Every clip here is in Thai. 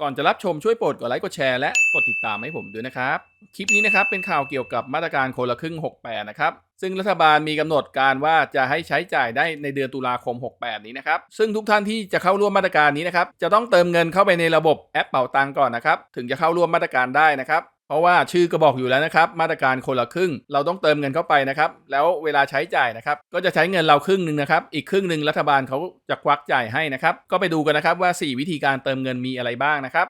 ก่อนจะรับชมช่วยโปรดกดไลค์กดแชร์และกดติดตามให้ผมด้วยนะครับ คลิปนี้นะครับเป็นข่าวเกี่ยวกับมาตรการคนละครึ่ง 68 นะครับ ซึ่งรัฐบาลมีกำหนดการว่าจะให้ใช้จ่ายได้ในเดือนตุลาคม 68 นี้นะครับ ซึ่งทุกท่านที่จะเข้าร่วมมาตรการนี้นะครับจะต้องเติมเงินเข้าไปในระบบแอปเป่าตังก่อนนะครับถึงจะเข้าร่วมมาตรการได้นะครับ เพราะว่าชื่อก็บอกอยู่แล้วนะครับ มาตรการคนละครึ่ง เราต้องเติมเงินเข้าไปนะครับ แล้วเวลาใช้จ่ายนะครับ ก็จะใช้เงินเราครึ่งหนึ่งนะครับ อีกครึ่งหนึ่งรัฐบาลเขาจะควักจ่ายให้นะครับ ก็ไปดูกันนะครับว่า 4 วิธีการเติมเงินมีอะไรบ้างนะครับ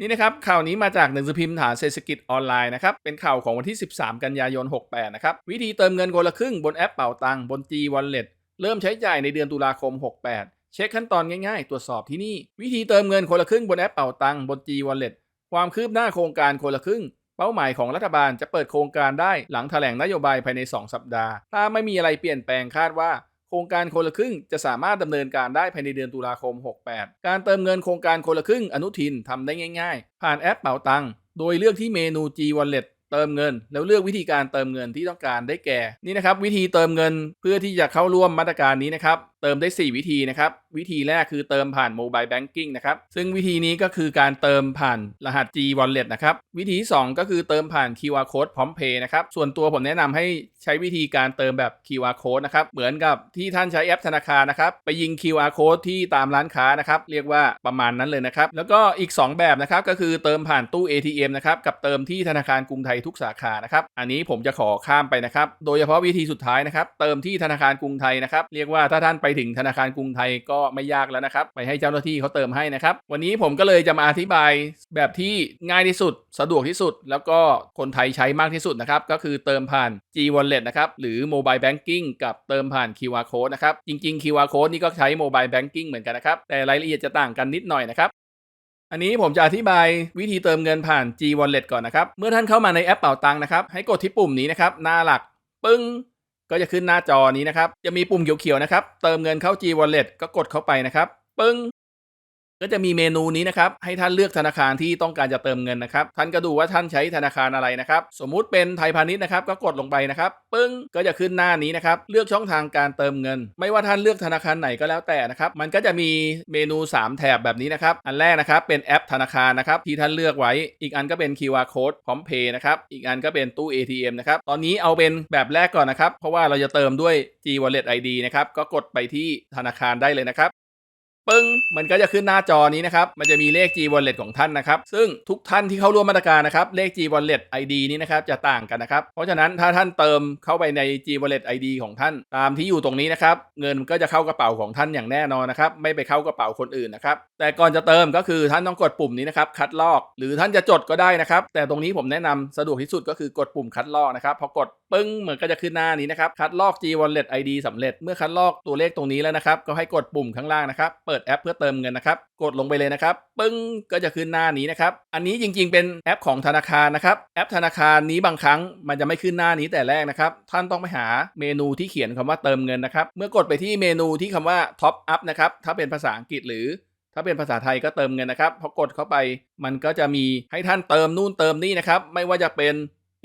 นี่นะครับข่าวนี้มาจากหนังสือพิมพ์ฐานเศรษฐกิจออนไลน์นะครับเป็นข่าวของวันที่ 13 กันยายน 68 นะครับ วิธีเติมเงินคนละครึ่งบนแอปเป่าตังบน G Wallet เริ่มใช้จ่ายในเดือนตุลาคม 68 เช็คขั้นตอนง่ายๆ ตรวจสอบที่นี่ วิธีเติมเงินคนละครึ่งบนแอปเป่าตังบน G Wallet ความคืบหน้าโครงการคนละครึ่ง เป้าหมายของรัฐบาลจะเปิดโครงการได้หลังแถลงนโยบายภายใน 2 สัปดาห์ ถ้าไม่มีอะไรเปลี่ยนแปลงคาดว่าโครงการคนละครึ่งจะสามารถดำเนินการได้ภายในเดือนตุลาคม 68 การเติมเงินโครงการคนละครึ่งอนุทินทำได้ง่าย ๆ ผ่านแอปเป๋าตังค์โดยเลือกที่เมนู G Wallet เติมเงิน แล้วเลือกวิธีการเติมเงินที่ต้องการได้แก่ นี่นะครับวิธีเติมเงินเพื่อที่จะเข้าร่วมมาตรการนี้นะครับ เติมได้ 4 วิธีนะครับ วิธีแรกคือเติมผ่าน Mobile Banking นะครับ ซึ่งวิธีนี้ก็คือการเติมผ่านรหัส G Wallet นะครับ วิธีที่ 2 ก็คือเติมผ่าน QR Code พร้อมเพย์นะครับ ส่วนตัวผมแนะนำให้ใช้วิธีการเติมแบบ QR Code นะครับ เหมือนกับที่ท่านใช้แอปธนาคารนะครับ ไปยิง QR Code ที่ตามร้านค้านะครับ เรียกว่าประมาณนั้นเลยนะครับ แล้วก็อีก 2 แบบนะครับ ก็คือเติมผ่านตู้ ATM นะครับ กับเติมที่ธนาคารกรุงไทยทุกสาขา นะครับ อันนี้ผมจะขอข้ามไปนะครับ โดยเฉพาะวิธีสุดท้ายนะครับ เติมที่ธนาคารกรุงไทยนะครับ เรียกว่าถ้าท่านไปถึงธนาคารกรุงไทยก็ไม่ยากแล้วนะครับ ไปให้เจ้าหน้าที่เขาเติมให้นะครับ วันนี้ผมก็เลยจะมาอธิบายแบบที่ง่ายที่สุด สะดวกที่สุด แล้วก็คนไทยใช้มากที่สุดนะครับ ก็คือเติมผ่าน G Wallet นะครับ หรือ Mobile Banking กับเติมผ่าน QR Code นะครับ จริง ๆ QR Code นี่ก็ใช้ Mobile Banking เหมือนกันนะครับ แต่รายละเอียดจะต่างกันนิดหน่อยนะครับอันนี้ผมจะอธิบายวิธีเติมเงินผ่าน G Wallet ก่อนนะครับ เมื่อท่านเข้ามาในแอปเป่าตังนะครับ ให้กดที่ปุ่มนี้นะครับ หน้าหลัก ปึ้ง ก็จะขึ้นหน้าจอนี้นะครับ จะมีปุ่มเขียวๆนะครับ เติมเงินเข้า G Wallet ก็กดเข้าไปนะครับ ปึ้ง ก็จะมีเมนูนี้นะครับ ให้ท่านเลือกธนาคารที่ต้องการจะเติมเงินนะครับ ท่านก็ดูว่าท่านใช้ธนาคารอะไรนะครับ สมมุติเป็นไทยพาณิชย์นะครับ ก็กดลงไปนะครับ ปึ้ง ก็จะขึ้นหน้านี้นะครับ เลือกช่องทางการเติมเงิน ไม่ว่าท่านเลือกธนาคารไหนก็แล้วแต่นะครับ มันก็จะมีเมนู 3 แถบแบบนี้นะครับ อันแรกนะครับ เป็นแอปธนาคารนะครับ ที่ท่านเลือกไว้ อีกอันก็เป็น QR code พร้อมเพย์นะครับ อีกอันก็เป็นตู้ ATM นะครับ ตอนนี้เอาเป็นแบบแรกก่อนนะครับ เพราะว่าเราจะเติมด้วย G Wallet ID นะครับ ก็กดไปที่ธนาคารได้เลยนะครับ ปึ้งมันก็จะขึ้นหน้าจอนี้นะครับ มันจะมีเลข G Wallet ของท่านนะครับ ซึ่งทุกท่านที่เข้าร่วมมาตรการนะครับ เลข G Wallet ID นี้นะครับจะต่างกันนะครับ เพราะฉะนั้นถ้าท่านเติมเข้าไปใน G Wallet ID ของท่าน ตามที่อยู่ตรงนี้นะครับ เงินก็จะเข้ากระเป๋าของท่านอย่างแน่นอนนะครับ ไม่ไปเข้ากระเป๋าคนอื่นนะครับ แต่ก่อนจะเติมก็คือท่านต้องกดปุ่มนี้นะครับ คัดลอก หรือท่านจะจดก็ได้นะครับ แต่ตรงนี้ผมแนะนำสะดวกที่สุดก็คือกดปุ่มคัดลอกนะครับ พอกดปึ้งเหมือนก็จะขึ้นหน้านี้นะครับ คัดลอก G Wallet ID สำเร็จ เมื่อคัดลอกตัวเลขตรงนี้แล้วนะครับ ก็ให้กดปุ่มข้างล่างนะครับเปิิดแอปเพื่อเติมเงินนะครับ กดลงไปเลยนะครับ ปึ้งก็จะขึ้นหน้านี้นะครับ อันนี้จริงๆ เป็นแอปของธนาคารนะครับ แอปธนาคารนี้บางครั้งมันจะไม่ขึ้นหน้านี้แต่แรกนะครับ ท่านต้องไปหาเมนูที่เขียนคำว่าเติมเงินนะครับ เมื่อกดไปที่เมนูที่คำว่า Top Up นะครับ ถ้าเป็นภาษาอังกฤษหรือถ้าเป็นภาษาไทยก็เติมเงินนะครับ พอกดเข้าไปมันก็จะมีให้ท่านเติมนู่นเติมนี่นะครับ ไม่ว่าจะเป็น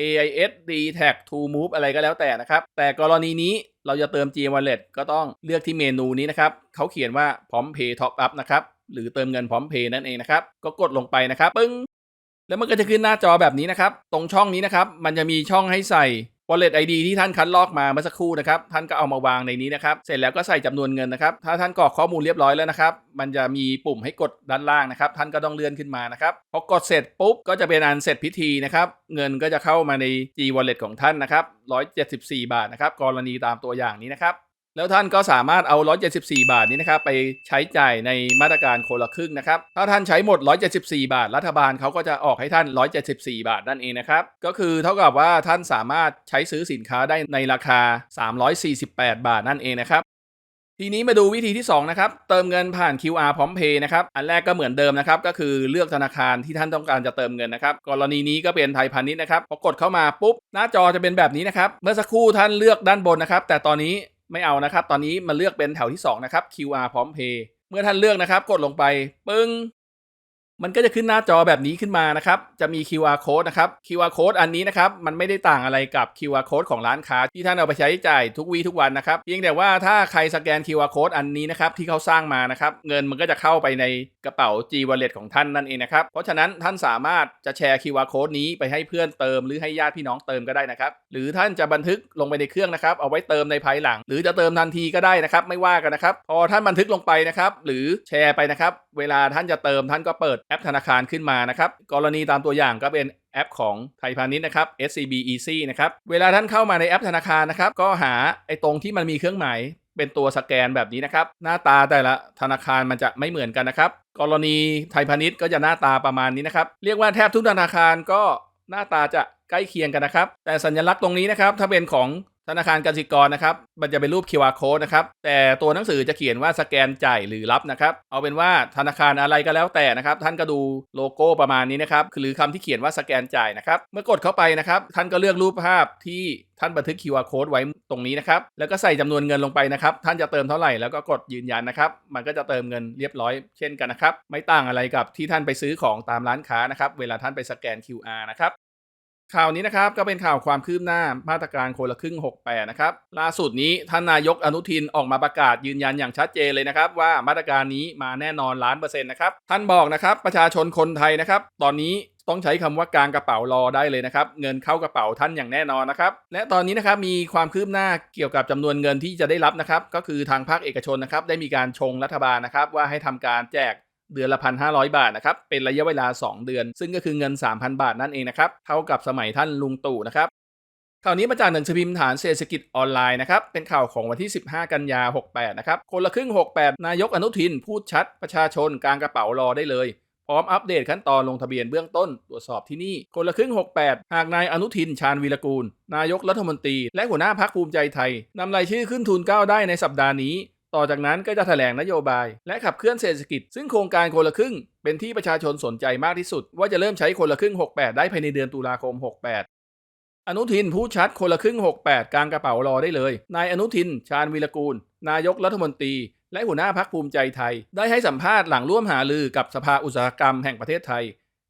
AIS d t a g To Move อะไรก็แล้วแต่นะครับ แต่กรณีนี้เราจะเติม G Wallet ก็ต้องเลือกที่เมนูนี้นะครับ เขาเขียนว่าพร้อม Pay Top Up นะครับ หรือเติมเงินพร้อมเพย์นั่นเองนะครับ ก็กดลงไปนะครับ ปึ้ง แล้วมันก็จะขึ้นหน้าจอแบบนี้นะครับ ตรงช่องนี้นะครับ มันจะมีช่องให้ใส่ Wallet ID ที่ท่านคัดลอกมาเมื่อสักครู่นะครับท่านก็เอามาวางในนี้นะครับ เสร็จแล้วก็ใส่จำนวนเงินนะครับ ถ้าท่านกรอกข้อมูลเรียบร้อยแล้วนะครับ มันจะมีปุ่มให้กดด้านล่างนะครับ ท่านก็ต้องเลื่อนขึ้นมานะครับพอกดเสร็จปุ๊บก็จะเป็นอันเสร็จพิธีนะครับ เงินก็จะเข้ามาใน G Wallet ของท่านนะครับ174 บาทนะครับกรณีตามตัวอย่างนี้นะครับ แล้วท่านก็สามารถเอา 174 บาทนี้นะครับไปใช้จ่ายในมาตรการคนละครึ่งนะครับ ถ้าท่านใช้หมด 174 บาท รัฐบาลเขาก็จะออกให้ท่าน 174 บาทนั่นเองนะครับ ก็คือเท่ากับว่าท่านสามารถใช้ซื้อสินค้าได้ในราคา 348 บาทนั่นเองนะครับทีนี้มาดูวิธีที่ 2 นะครับ เติมเงินผ่าน QR พร้อมเพย์นะครับ อันแรกก็เหมือนเดิมนะครับ ก็คือเลือกธนาคารที่ท่านต้องการจะเติมเงินนะครับ กรณีนี้ก็เป็นไทยพาณิชย์นะครับ พอกดเข้ามาปุ๊บ หน้าจอจะเป็นแบบนี้นะครับ เมื่อสักครู่ท่านเลือกด้านบนนะครับ แต่ตอนนี้ ไม่เอานะครับ ตอนนี้มาเลือกเป็นแถวที่ 2 นะครับ QR พร้อมเพย์เมื่อท่านเลือกนะครับ กดลงไป ปึ้ง มันก็จะขึ้นหน้าจอแบบนี้ขึ้นมานะครับ จะมี QR code นะครับ QR code อันนี้นะครับ มันไม่ได้ต่างอะไรกับ QR code ของร้านค้า ที่ท่านเอาไปใช้จ่ายทุกวีทุกวันนะครับ เพียงแต่ว่าถ้าใครสแกน QR code อันนี้นะครับ ที่เขาสร้างมานะครับ เงินมันก็จะเข้าไปในกระเป๋า G Wallet ของท่านนั่นเองนะครับ เพราะฉะนั้นท่านสามารถจะแชร์ QR code นี้ไปให้เพื่อนเติมหรือให้ญาติพี่น้องเติมก็ได้นะครับ หรือท่านจะบันทึกลงไปในเครื่องนะครับ เอาไว้เติมในภายหลัง หรือจะเติมทันทีก็ได้นะครับ ไม่ว่ากันนะครับ พอท่านบันทึกลงไปนะครับ หรือแชร์ไปนะครับ เวลาท่านจะเติมท่านก็เปิดแอปธนาคารขึ้นมานะครับ กรณีตามตัวอย่างก็เป็นแอปของไทยพาณิชย์นะครับ SCB Easy นะครับ เวลาท่านเข้ามาในแอปธนาคารนะครับ ก็หาไอ้ตรงที่มันมีเครื่องหมายเป็นตัวสแกนแบบนี้นะครับ หน้าตาแต่ละธนาคารมันจะไม่เหมือนกันนะครับ กรณีไทยพาณิชย์ก็จะหน้าตาประมาณนี้นะครับ เรียกว่าแทบทุกธนาคารก็หน้าตาจะใกล้เคียงกันนะครับ แต่สัญลักษณ์ตรงนี้นะครับ ถ้าเป็นของ ธนาคารกสิกรนะครับ มันจะเป็นรูป QR code นะครับ แต่ตัวหนังสือจะเขียนว่าสแกนจ่ายหรือรับนะครับ เอาเป็นว่าธนาคารอะไรก็แล้วแต่นะครับ ท่านก็ดูโลโก้ประมาณนี้นะครับ หรือคำที่เขียนว่าสแกนจ่ายนะครับ เมื่อกดเข้าไปนะครับ ท่านก็เลือกรูปภาพที่ท่านบันทึก QR code ไว้ตรงนี้นะครับ แล้วก็ใส่จำนวนเงินลงไปนะครับ ท่านจะเติมเท่าไหร่ แล้วก็กดยืนยันนะครับ มันก็จะเติมเงินเรียบร้อยเช่นกันนะครับ ไม่ต่างอะไรกับที่ท่านไปซื้อของตามร้านค้านะครับ เวลาท่านไปสแกน QR นะครับ ข่าวนี้นะครับก็เป็นข่าวความคืบหน้ามาตรการคนละครึ่ง 68 นะครับล่าสุดนี้ท่านนายกอนุทินออกมาประกาศยืนยันอย่างชัดเจนเลยนะครับว่ามาตรการนี้มาแน่นอนล้านเปอร์เซ็นต์นะครับท่านบอกนะครับประชาชนคนไทยนะครับตอนนี้ต้องใช้คำว่ากลางกระเป๋ารอได้เลยนะครับ เงินเข้ากระเป๋าท่านอย่างแน่นอนนะครับ และตอนนี้นะครับมีความคืบหน้าเกี่ยวกับจำนวนเงินที่จะได้รับนะครับ ก็คือทางภาคเอกชนนะครับได้มีการชงรัฐบาลนะครับว่าให้ทำการแจก เดือนละพันห้าร้อยบาทนะครับ เป็นระยะเวลา 2 เดือน ซึ่งก็คือเงิน 3,000 บาทนั่นเองนะครับ เท่ากับสมัยท่านลุงตู่นะครับ ข่าวนี้มาจากหนังสือพิมพ์ฐานเศรษฐกิจออนไลน์นะครับ เป็นข่าวของวันที่ 15 กันยา 68 นะครับ คนละครึ่ง 68 นายกอนุทิน พูดชัด ประชาชนกลางกระเป๋ารอได้เลย พร้อมอัปเดตขั้นตอนลงทะเบียนเบื้องต้น ตรวจสอบที่นี่ คนละครึ่ง 68 หากนายอนุทิน ชาญวีรกูล นายกรัฐมนตรี และหัวหน้าพักภูมิใจไทยนำรายชื่อขึ้นทุนเกล้าได้ในสัปดาห์นี้ ต่อจากนั้นก็จะแถลงนโยบาย และขับเคลื่อนเศรษฐกิจ ซึ่งโครงการคนละครึ่ง เป็นที่ประชาชนสนใจมากที่สุด ว่าจะเริ่มใช้คนละครึ่ง 68 ได้ภายในเดือนตุลาคม 68อนุทินพูดชัดคนละครึ่ง 68 กลางกระเป๋ารอได้เลย นายอนุทิน ชาญวีรกูล นายกรัฐมนตรี และหัวหน้าพักภูมิใจไทย ได้ให้สัมภาษณ์หลังร่วมหาลือกับสภาอุตสาหกรรมแห่งประเทศไทย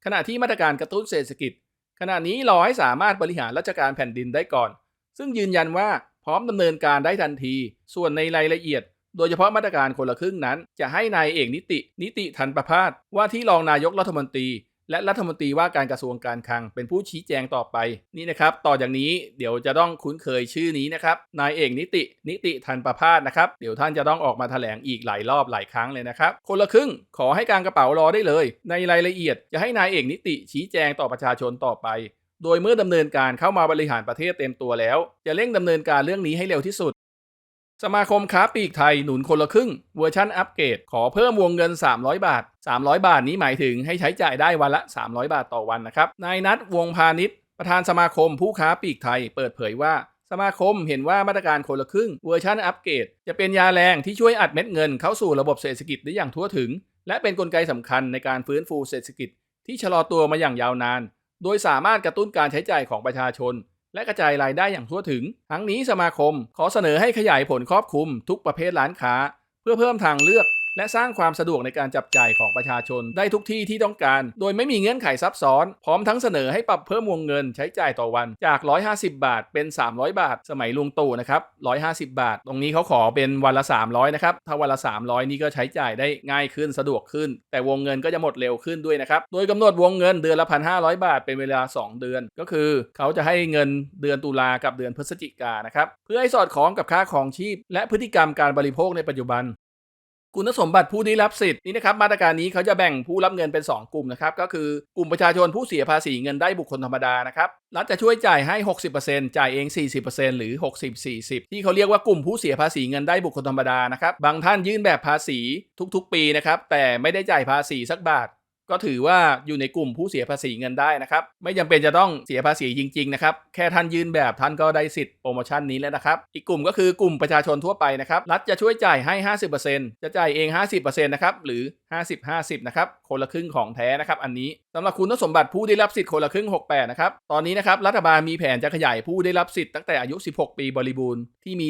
ขณะที่มาตรการกระตุ้นเศรษฐกิจ ขณะนี้รอให้สามารถบริหารราชการแผ่นดินได้ก่อน ซึ่งยืนยันว่าพร้อมดำเนินการได้ทันที ส่วนในรายละเอียด โดยเฉพาะมาตรการคนละครึ่งนั้น จะให้นายเอกนิติ นิติทันประพาสว่าที่รองนายกรัฐมนตรี และรัฐมนตรีว่าการกระทรวงการคลังเป็นผู้ชี้แจงต่อไปนี่นะครับ ต่อจากนี้เดี๋ยวจะต้องคุ้นเคยชื่อนี้นะครับนายเอกนิติ นิติทันประพาสนะครับเดี๋ยวท่านจะต้องออกมาแถลงอีกหลายรอบหลายครั้งเลยนะครับ คนละครึ่งขอให้การกระเป๋ารอได้เลย ในรายละเอียดจะให้นายเอกนิติชี้แจงต่อประชาชนต่อไปโดยเมื่อดำเนินการเข้ามาบริหารประเทศเต็มตัวแล้ว จะเร่งดำเนินการเรื่องนี้ให้เร็วที่สุด สมาคมค้าปลีกไทยหนุนคนละครึ่งเวอร์ชันอัปเกรดขอเพิ่มวงเงิน 300 บาท 300 บาทนี้หมายถึงให้ใช้จ่ายได้วันละ 300 บาทต่อวันนะครับ นายนัทวงพาณิชย์ประธานสมาคมผู้ค้าปลีกไทยเปิดเผยว่าสมาคมเห็นว่ามาตรการคนละครึ่งเวอร์ชันอัปเกรดจะเป็นยาแรงที่ช่วยอัดเม็ดเงินเข้าสู่ระบบเศรษฐกิจได้อย่างทั่วถึง และเป็นกลไกสำคัญในการฟื้นฟูเศรษฐกิจ ที่ชะลอตัวมาอย่างยาวนาน โดยสามารถกระตุ้นการใช้จ่ายของประชาชน และกระจายรายได้อย่างทั่วถึง ทั้งนี้สมาคมขอเสนอให้ขยายผลครอบคลุมทุกประเภทร้านค้า เพื่อเพิ่มทางเลือก และสร้างความสะดวกในการจับจ่ายของประชาชนได้ทุกที่ที่ต้องการ โดยไม่มีเงื่อนไขซับซ้อน พร้อมทั้งเสนอให้ปรับเพิ่มวงเงินใช้จ่ายต่อวันจาก 150 บาทเป็น 300 บาท สมัยลุงตู่นะครับ 150 บาท ตรงนี้เขาขอเป็นวันละ 300 นะครับ ถ้าวันละ 300 นี่ก็ใช้จ่ายได้ง่ายขึ้นสะดวกขึ้น แต่วงเงินก็จะหมดเร็วขึ้นด้วยนะครับ โดยกำหนดวงเงินเดือนละ 1,500 บาทเป็นเวลา 2 เดือน ก็คือเขาจะให้เงินเดือนตุลากับเดือนพฤศจิกายนะครับ เพื่อให้สอดคล้องกับค่าของชีพ และพฤติกรรมการบริโภคในปัจจุบัน คุณสมบัติผู้ได้รับสิทธิ์นี่นะครับมาตรการนี้เขาจะแบ่งผู้รับเงินเป็น 2 กลุ่มนะครับก็คือกลุ่มประชาชนผู้เสียภาษีเงินได้บุคคลธรรมดานะครับรัฐจะช่วยจ่ายให้ 60%จ่ายเอง 40%หรือ 60-40 ที่เขาเรียกว่ากลุ่มผู้เสียภาษีเงินได้บุคคลธรรมดานะครับบางท่านยื่นแบบภาษีทุกๆ ปีนะครับแต่ไม่ได้จ่ายภาษีสักบาท ก็ถือว่าอยู่ในกลุ่มผู้เสียภาษีเงินได้นะครับ ไม่จำเป็นจะต้องเสียภาษีจริง ๆ นะครับ แค่ท่านยื่นแบบท่านก็ได้สิทธิ์โปรโมชั่นนี้แล้วนะครับ อีกกลุ่มก็คือกลุ่มประชาชนทั่วไปนะครับ รัฐจะช่วยจ่ายให้ 50%จะจ่ายเอง 50%นะครับ หรือ 50-50 นะครับ คนละครึ่งของแท้นะครับ อันนี้สำหรับคุณสมบัติผู้ได้รับสิทธิ์คนละครึ่ง 68 นะครับ ตอนนี้นะครับ รัฐบาลมีแผนจะขยายผู้ได้รับสิทธิ์ตั้งแต่อายุ 16 ปีบริบูรณ์ที่มี